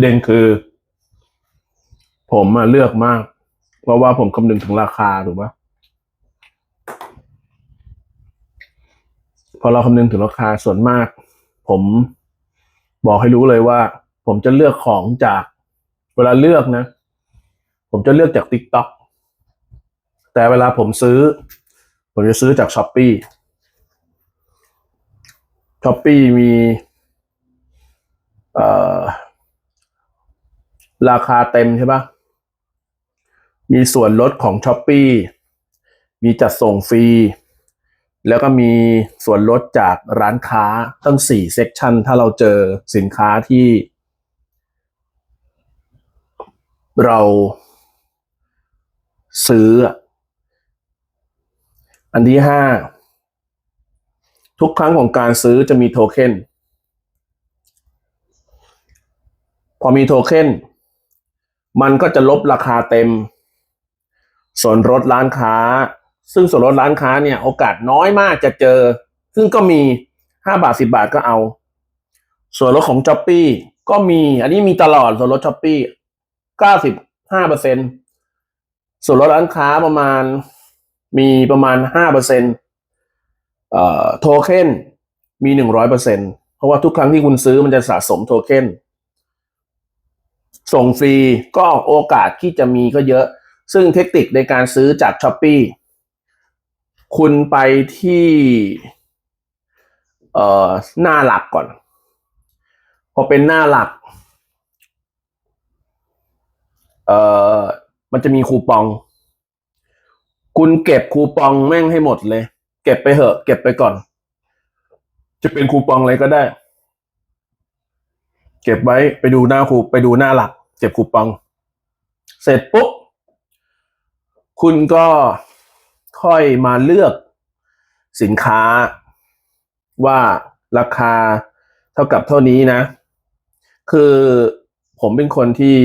ประเด็นคือ ผมอเลือกมาก เพราะว่าผมคำนึงถึงราคาถูกปะพอเราคำนึงถึงราคาส่วนมาก ผมบอกให้รู้เลยว่า ผมจะเลือกของจากเวลาเลือกนะ ผมจะเลือกจาก t ิ k t o k แต่เวลาผมซื้อ ผมจะซื้อจากช้อปปี้ช้อปปี้มี เอ่อ ราคาเต็มใช่ปะมีส่วนลดของช้อปปีมีจัดส่งฟรี แล้วก็มีส่วนลดจากร้านค้าตั้งสี่เซกชันถ้าเราเจอสินค้าที่ เราซื้ออะอันที่ห้าทุกครั้งของการซื้อจะมีโทเค็นพอมีโทเค็น มันก็จะลบราคาเต็ม ส่วนลดร้านค้า ซึ่งส่วนลดร้านค้าเนี่ยโอกาสน้อยมากจะเจอ ซึ่งก็มีห้าบาทสิบาทก็เอา ส่วนลดของช้อปปีก็มีอันนี้มีตลอดส่วนลดช้อปปีเก้าสิบห้าเปอร์เซ็นส่วนลดร้านค้าประมาณมีประมาณห้าเปอร์เซ็นเอ่อโทเค็นมีหนึ่งร้อยเปอร์เซ็นเพราะว่าทุกครั้งที่คุณซื้อมันจะสะสมโทเค็น ส่งฟรีก็โอกาสที่จะมีก็เยอะ ซึ่งเทคนิคในการซื้อจากช้อปปีคุณไปที่เอ่อหน้าหลักก่อน พอเป็นหน้าหลักเอ่อมันจะมีคูปอง คุณเก็บคูปองแม่งให้หมดเลย เก็บไปเหอะ เก็บไปก่อน จะเป็นคูปองอะไรก็ได้ ก็บไว้ไปดูหน้าคูไปดูหน้าหลัก เก็บคูปอง เสร็จปุ๊บ คุณก็ค่อยมาเลือกสินค้าว่าราคาเท่ากับเท่านี้นะ คือผมเป็นคนที่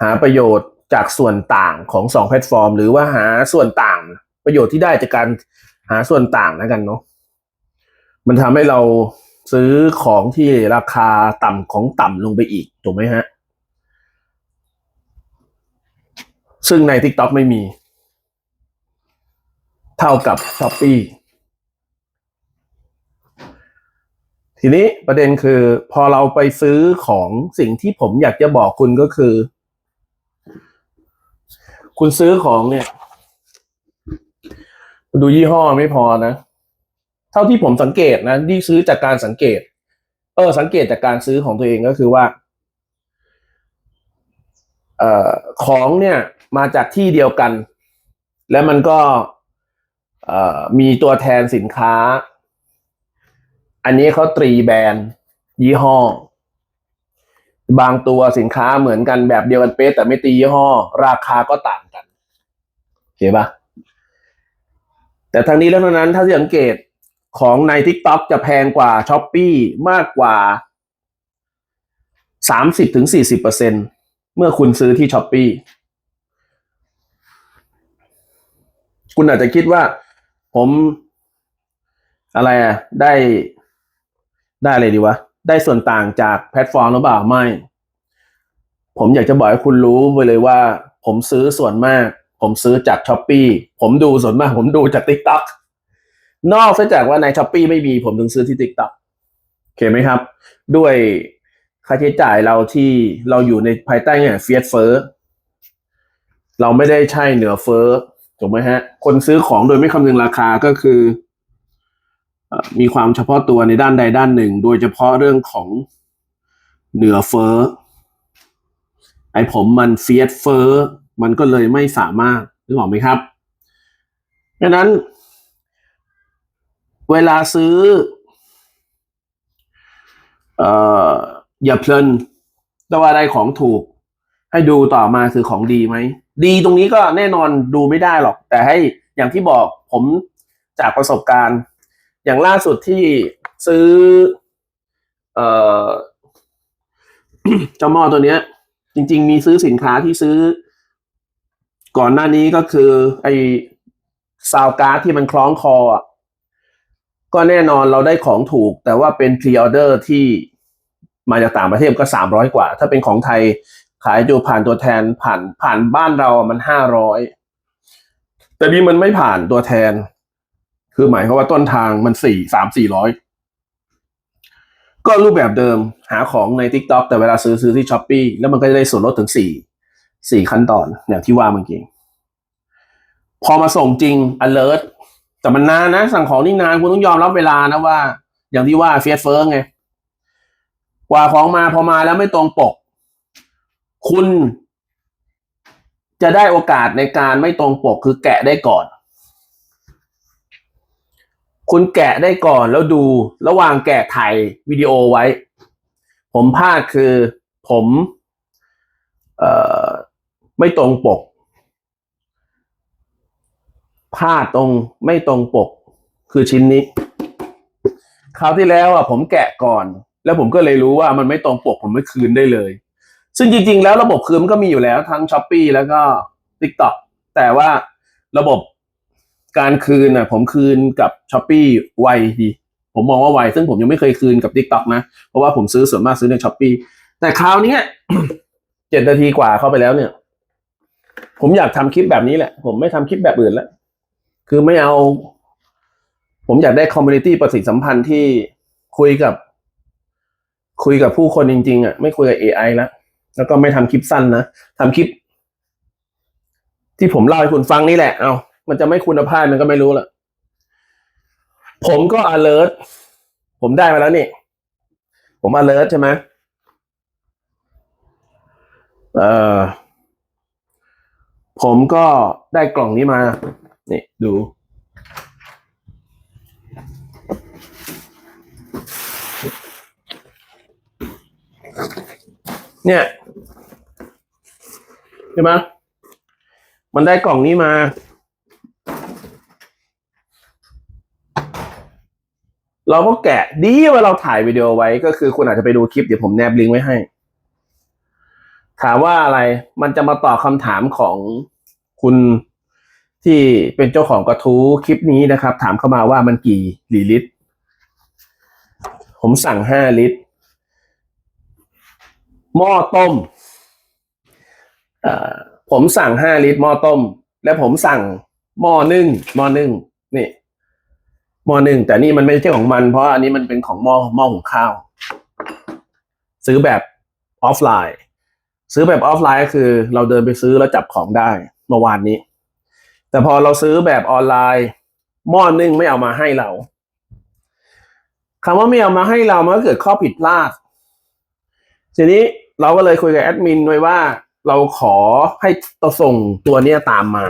หาประโยชน์จากส่วนต่างของสองแพลตฟอร์ม หรือว่าหาส่วนต่าง ประโยชน์ที่ได้จากการหาส่วนต่างนะกันเนาะมันทำให้เรา ซื้อของที่ราคาต่ำของต่ำลงไปอีก ถูกไหมฮะ ซึ่งใน TikTok ไม่มี เท่ากับ s h อ p e e ทีนี้ประเด็นคือพอเราไปซื้อของสิ่งที่ผมอยากจะบอกคุณก็คือ คุณซื้อของเนี่ย ดูยี่ห้อไม่พอนะ เท่าที่ผมสังเกตนะที่ซื้อจากการสังเกต เออ สังเกตจากการซื้อของตัวเองก็คือว่าเออของเนี่ยมาจากที่เดียวกัน แล้วมันก็เออมีตัวแทนสินค้า อันนี้เขาตรีแบรนด์ ยี่ห้อ บางตัวสินค้าเหมือนกันแบบเดียวกันเป๊ะแต่ไม่ตียี่ห้อ ราคาก็ต่างกันโอเคปะแต่ทางนี้แล้วเท่านั้นถ้าสังเกต ของใน TikTok จะแพงกว่า s h อ p e e มากกว่าสามสิบถึงสี่สิบเปอร์เซ็นเมื่อคุณซื้อที่ s h อ p e e คุณอาจจะคิดว่าผม อะไรอะ ได้ได้อะไรดีวะ ได้ส่วนต่างจากแพลตฟอร์มหรือเปล่าไม่ ผมอยากจะบอกให้คุณรู้ไปเลยว่า ผมซื้อส่วนมาก ผมซื้อจากช้อปปีผมดูส่วนมาก ผมดูจาก t ิ k t o k นอกจากว่าในช้อปปีไม่มีผมถึงซื้อที่ t ิ k t o k โอเคไหมครับ ด้วยค่าใช้จ่ายเราที่เราอยู่ในภายใต้เนี่ยเฟียสเฟอร์เราไม่ได้ใช่เหนือเฟอ้อถูกไหมฮะ คนซื้อของโดยไม่คำนึงราคาก็คือเอ่อมีความเฉพาะตัวในด้านใดด้านหนึ่ง โดยเฉพาะเรื่องของเหนือเฟอ้อไอผมมันเฟียสเฟอ้อมันก็เลยไม่สามารถนึกออกไหมครับดังนั้น เวลาซื้อเอ่ออย่าเพลินแต่ว่าได้ของถูก ให้ดูต่อมาคือของดีไหม ดีตรงนี้ก็แน่นอนดูไม่ได้หรอก แต่ให้อย่างที่บอกผมจากประสบการณ์ อย่างล่าสุดที่ซื้อ เอ่อเจ้าหม้อตัวเนี้ย จริง ๆ มีซื้อสินค้าที่ซื้อ ก่อนหน้านี้ก็คือ ไอซาวการ์ดที่มันคล้องคออะ ก็แน่นอนเราได้ของถูก แต่ว่าเป็นพรีออเดอร์ที่มาจากต่างประเทศก็สามร้อยกว่า ถ้าเป็นของไทยขายอยู่ผ่านตัวแทนผ่านผ่านบ้านเรามันห้าร้อยแต่นี่มันไม่ผ่านตัวแทน คือหมายความว่าต้นทางมันสี่สามสี่ร้อยก็รูปแบบเดิมหาของใน t ิ k t o k แต่เวลาซื้อซื้อที่ช้อปปีแล้วมันก็จะได้ส่วนลดถึงสี่สี่ขั้นตอนอย่างที่ว่าเมื่อกี้พอมาส่งจริง alert แต่มันนานนะ สั่งของนี่นานคุณต้องยอมรับเวลานะว่า อย่างที่ว่าเฟียสเฟิร์ไงกว่าของมาพอมาแล้วไม่ตรงปก คุณ จะได้โอกาสในการไม่ตรงปกคือแกะได้ก่อน คุณแกะได้ก่อนแล้วดูระหว่างแกะถ่ายวิดีโอไว้ ผมพลาดคือผม เอ่อ ไม่ตรงปก พลาตรงไม่ตรงปก คือชิ้นนี้คราวที่แล้วอะผมแกะก่อน แล้วผมก็เลยรู้ว่ามันไม่ตรงปกผมไม่คืนได้เลย ซึ่งจริง ๆ แล้วระบบคืนมันก็มีอยู่แล้วทั้ง s h อ p e e แล้วก็ TikTok แต่ว่าระบบการคืนน่ะ ผมคืนกับ s h อ p e e ไวดีผมมองว่าไวซึ่งผมยังไม่เคยคืนกับ TikTok นะ เพราะว่าผมซื้อส่วนมากซื้อใน s h อ p e e แต่คราวนี้เจ็ดนาทีกว่าเข้าไปแล้วเนี่ย ผมอยากทำคลิปแบบนี้แหละ ผมไม่ทำคลิปแบบอื่นแล้ว คือไม่เอา ผมอยากได้คอมมูนิตี้ประสิทธิสัมพันธ์ที่คุยกับ คุยกับผู้คนจริง ๆอะไม่คุยกับ AI แล้วแล้วก็ไม่ทำคลิปสั้นนะทำคลิป ที่ผมเล่าให้คุณฟังนี่แหละ เอามันจะไม่คุณภาพมันก็ไม่รู้ละผมก็ alert ผมได้มาแล้วนี่ ผม alert ใช่ไหมเอ่อผมก็ได้กล่องนี้มา นี่ดู เนี่ยใช่ไหมมันได้กล่องนี้มาเราก็แกะดีว่าเราถ่ายวิดีโอไว้ก็คือคุณอาจจะไปดูคลิปเดี๋ยวผมแนบลิงก์ไว้ให้ ถามว่าอะไรมันจะมาตอบคำถามของคุณ ที่เป็นเจ้าของกระทู้คลิปนี้นะครับ ถามเข้ามาว่ามันกี่ลิตร ผมสั่งห้าลิตร หม้อต้ม ผมสั่งห้าลิตรหม้อต้ม และผมสั่งหม้อนึ่งหม้อนึ่งนี่หม้อนึ่งแต่นี่มันไม่ใช่ของมัน เพราะอันนี้มันเป็นของหม้อหม้อหุงข้าว ซื้อแบบออฟไลน์ ซื้อแบบออฟไลน์ก็คือ เราเดินไปซื้อแล้วจับของได้เมื่อวานนี้ แต่พอเราซื้อแบบออนไลน์ หม้อนึ่งไม่เอามาให้เราคำว่าไม่เอามาให้เรามันก็เกิดข้อผิดพลาด ทีนี้เราก็เลยคุยกับแอดมินไว้ว่าเราขอให้ตัวส่งตัวเนี้ยตามมา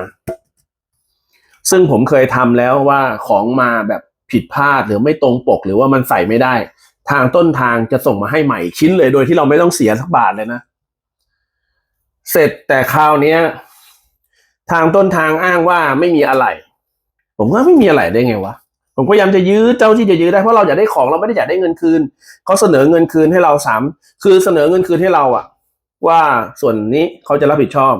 ซึ่งผมเคยทำแล้วว่าของมาแบบผิดพลาดหรือไม่ตรงปกหรือว่ามันใส่ไม่ได้ ทางต้นทางจะส่งมาให้ใหม่ชิ้นเลยโดยที่เราไม่ต้องเสียสักบาทเลยนะ เสร็จแต่คราวเนี้ย ทางต้นทางอ้างว่าไม่มีอะไร ผมว่าไม่มีอะไรได้ไงวะผมพยายามจะยื้อเจ้าที่จะยื้อได้เพราะเราอยากได้ของเราไม่ได้อยากได้เงินคืนเขาเสนอเงินคืนให้เราสามคือเสนอเงินคืนให้เราอะว่าส่วนนี้เขาจะรับผิดชอบ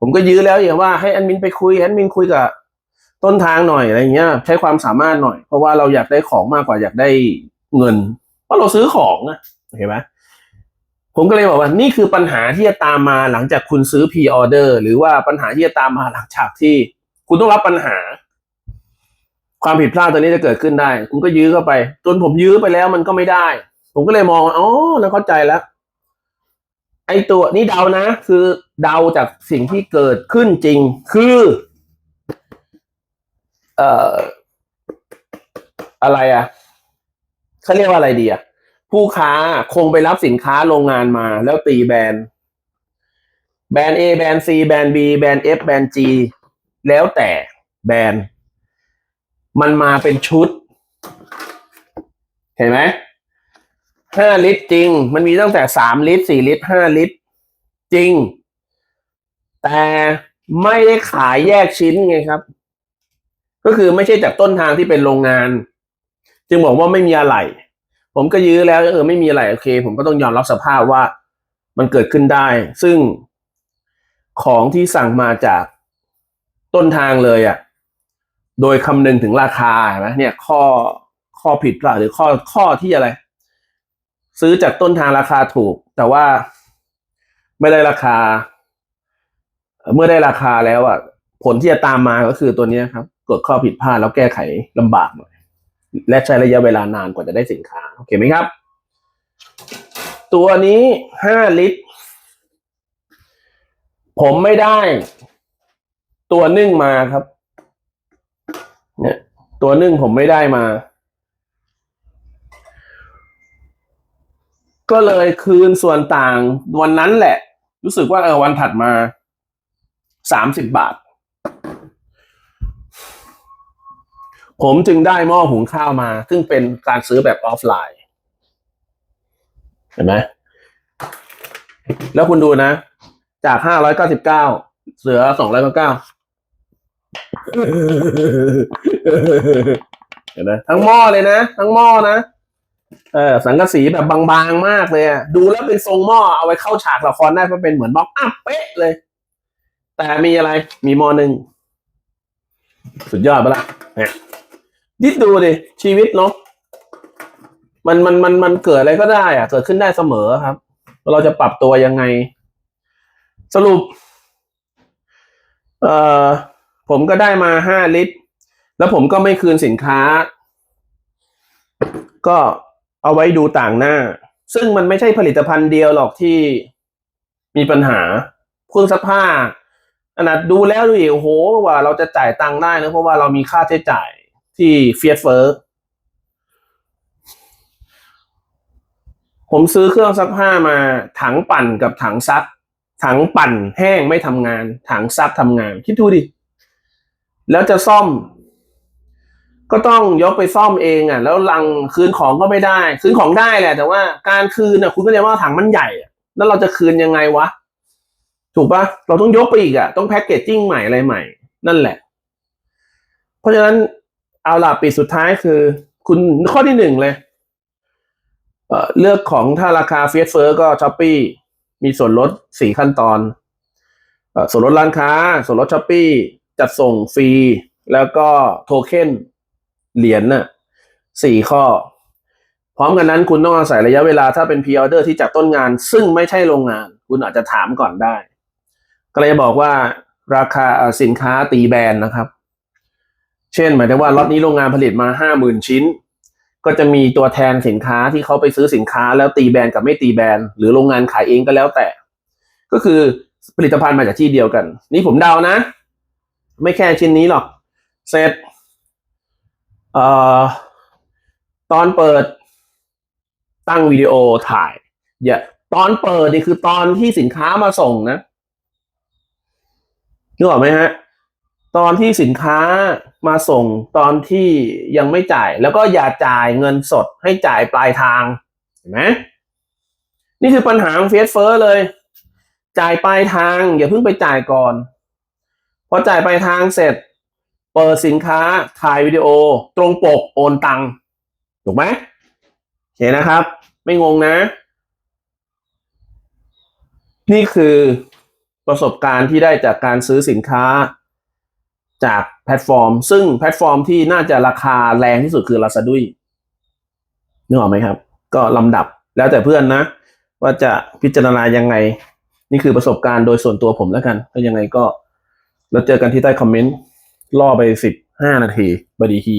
ผมก็ยื้อแล้วอย่างว่าให้แอดมินไปคุยแอดมินคุยกับต้นทางหน่อยอะไรเงี้ย ใช้ความสามารถหน่อย เพราะว่าเราอยากได้ของมากกว่าอยากได้เงิน เพราะเราซื้อของอะเห็นไหม ผมก็เลยบอกว่านี่คือปัญหาที่จะตามมาหลังจากคุณซื้อพ r ออเดอร์หรือว่าปัญหาที่จะตามมาหลังจากที่ คุณต้องรับปัญหา ความผิดพลาดตัวนี้จะเกิดขึ้นได้ คุณก็ยื้อเข้าไป จนผมยื้อไปแล้วมันก็ไม่ได้ ผมก็เลยมองว่าอ๋อแล้วเข้าใจแล้ว ไอ้ตัวนี่เดานะ คือเดาจากสิ่งที่เกิดขึ้นจริง คือ เอ่ออะไรอะเขาเรียกว่าอะไรดีอะ ผู้ค้าคงไปรับสินค้าโรงงานมาแล้วตีแบรนด์ แบรนด์ A แบรนด์ C แบรนด์ B แบรนด์ F แบรนด์ G แล้วแต่แบรนด์ มันมาเป็นชุด เห็นไหมห้าลิตรจริง มันมีตั้งแต่สามลิตรสี่ลิตรห้าลิตร จริง แต่ไม่ได้ขายแยกชิ้นไงครับ ก็คือไม่ใช่จากต้นทางที่เป็นโรงงาน จึงบอกว่าไม่มีอะไร ผมก็ยื้อแล้วเออไม่มีอะไรโอเค ผมก็ต้องยอมรับสภาพว่ามันเกิดขึ้นได้ ซึ่งของที่สั่งมาจากต้นทางเลยอะ่ะ โดยคำนึงถึงราคาเห็นไหมเนี่ยข้อข้อผิดพลาดหรือข้อข้อที่อะไร ซื้อจากต้นทางราคาถูก แต่ว่าไม่ได้ราคา เมื่อได้ราคาแล้วอะ ผลที่จะตามมาก็คือตัวนี้ครับ เกิดข้อผิดพลาดแล้วแก้ไขลำบากหน่อย และใช้ระยะเวลานานกว่าจะได้สินค้า โอเคไหมครับ ตัวนี้ห้าลิตร ผมไม่ได้ ตัวนึ่งมาครับ เนี่ยตัวนึ่งผมไม่ได้มา ก็เลยคืนส่วนต่างวันนั้นแหละ รู้สึกว่าเออวันถัดมาสามสิบบาท ผมจึงได้หม้อหุงข้าวมา ซึ่งเป็นการซื้อแบบออฟไลน์ เห็นไหมแล้วคุณดูนะ จากห้าร้อยเก้าสิบเก้าเหลือสองร้อยเก้าเก้าเห็นไหมทั้งหม้อเลยนะ ทั้งหม้อนะเออสังกะสีแบบบางๆมากเลยอะดูแล้วเป็นทรงหม้อเอาไว้เข้าฉากละครได้เพราะเป็นเหมือนบล็อกอัพเป๊ะเลย แต่มีอะไรมีหม้อหนึ่งสุดยอดไปละเนี่ย ดิดดูดิชีวิตเนาะมันมันมันมันเกิดอะไรก็ได้อะเกิดขึ้นได้เสมอครับ เราจะปรับตัวยังไง สรุป เอ่อผมก็ได้มาห้าลิตร แล้วผมก็ไม่คืนสินค้า ก็เอาไว้ดูต่างหน้า ซึ่งมันไม่ใช่ผลิตภัณฑ์เดียวหรอกที่มีปัญหาเครื่องซักผ้าขนาดดูแล้วดูอีกโอ้โหว่าเราจะจ่ายตังค์ได้นะเพราะว่าเรามีค่าใช้จ่าย ที่เฟียสเฟอร์ผมซื้อเครื่องซักผ้ามาถังปั่นกับถังซัก ถังปั่นแห้งไม่ทำงาน ถังซักทำงาน คิดดูดิ แล้วจะซ่อม ก็ต้องยกไปซ่อมเองอะ แล้วลังคืนของก็ไม่ได้ คืนของได้แหละ แต่ว่าการคืนอะคุณก็จะว่าถังมันใหญ่อะแล้วเราจะคืนยังไงวะ ถูกปะเราต้องยกไปอีกอะ ต้องแพ็กเกจจิ้งใหม่อะไรใหม่ นั่นแหละ เพราะฉะนั้น เอาล่ะปีสุดท้ายคือ คุณข้อที่หนึ่งเลยเเลือกของถ้าราคาเฟียสเฟอร์ก็ช้อปปี้มีส่วนลดสี่ขั้นตอนอส่วนลดร้านค้า ส่วนลดช้อปปี้จัดส่งฟรี แล้วก็โทเค็นเหรียญน่ะสี่ข้อ พร้อมกันนั้นคุณต้องอาศัยระยะเวลาถ้าเป็นพ r ออเดอร์ที่จากต้นงาน ซึ่งไม่ใช่โรงงาน คุณอาจจะถามก่อนได้ ก็เลยบอกว่าราคาสินค้าตีแบรนด์นะครับ เช่น หมายถึงว่าล็อตนี้โรงงานผลิตมาห้าหมื่นชิ้น ก็จะมีตัวแทนสินค้าที่เขาไปซื้อสินค้าแล้วตีแบรนด์กับไม่ตีแบรนด์หรือโรงงานขายเองก็แล้วแต่ ก็คือผลิตภัณฑ์มาจากที่เดียวกัน นี่ผมเดานะ ไม่แค่ชิ้นนี้หรอกเสร็จเอ่อตอนเปิดตั้งวิดีโอถ่ายอย่าตอนเปิดนี่คือตอนที่สินค้ามาส่งนะนึกออกไหมฮะ ตอนที่สินค้ามาส่งตอนที่ยังไม่จ่าย แล้วก็อย่าจ่ายเงินสดให้จ่ายปลายทางเห็นไหมนี่คือปัญหาเฟสเฟอร์เลย จ่ายปลายทาง อย่าเพิ่งไปจ่ายก่อนพอจ่ายปลายทางเสร็จ เปิดสินค้าถ่ายวิดีโอ ตรงปกโอนตังค์ถูกไหมโอเคนะครับ ไม่งงนะ นี่คือประสบการณ์ที่ได้จากการซื้อสินค้า จากแพลตฟอร์ม ซึ่งแพลตฟอร์มที่น่าจะราคาแรงที่สุดคือ l a ซ a ดุยนึกออกไหมครับ ก็ลำดับแล้วแต่เพื่อนนะ ว่าจะพิจารณายังไง นี่คือประสบการณ์โดยส่วนตัวผมแล้วกันถ้วยังไงก็ แล้วเจอกันที่ใต้คอมเมนต์ล่อไปสิบห้านาทีบดีที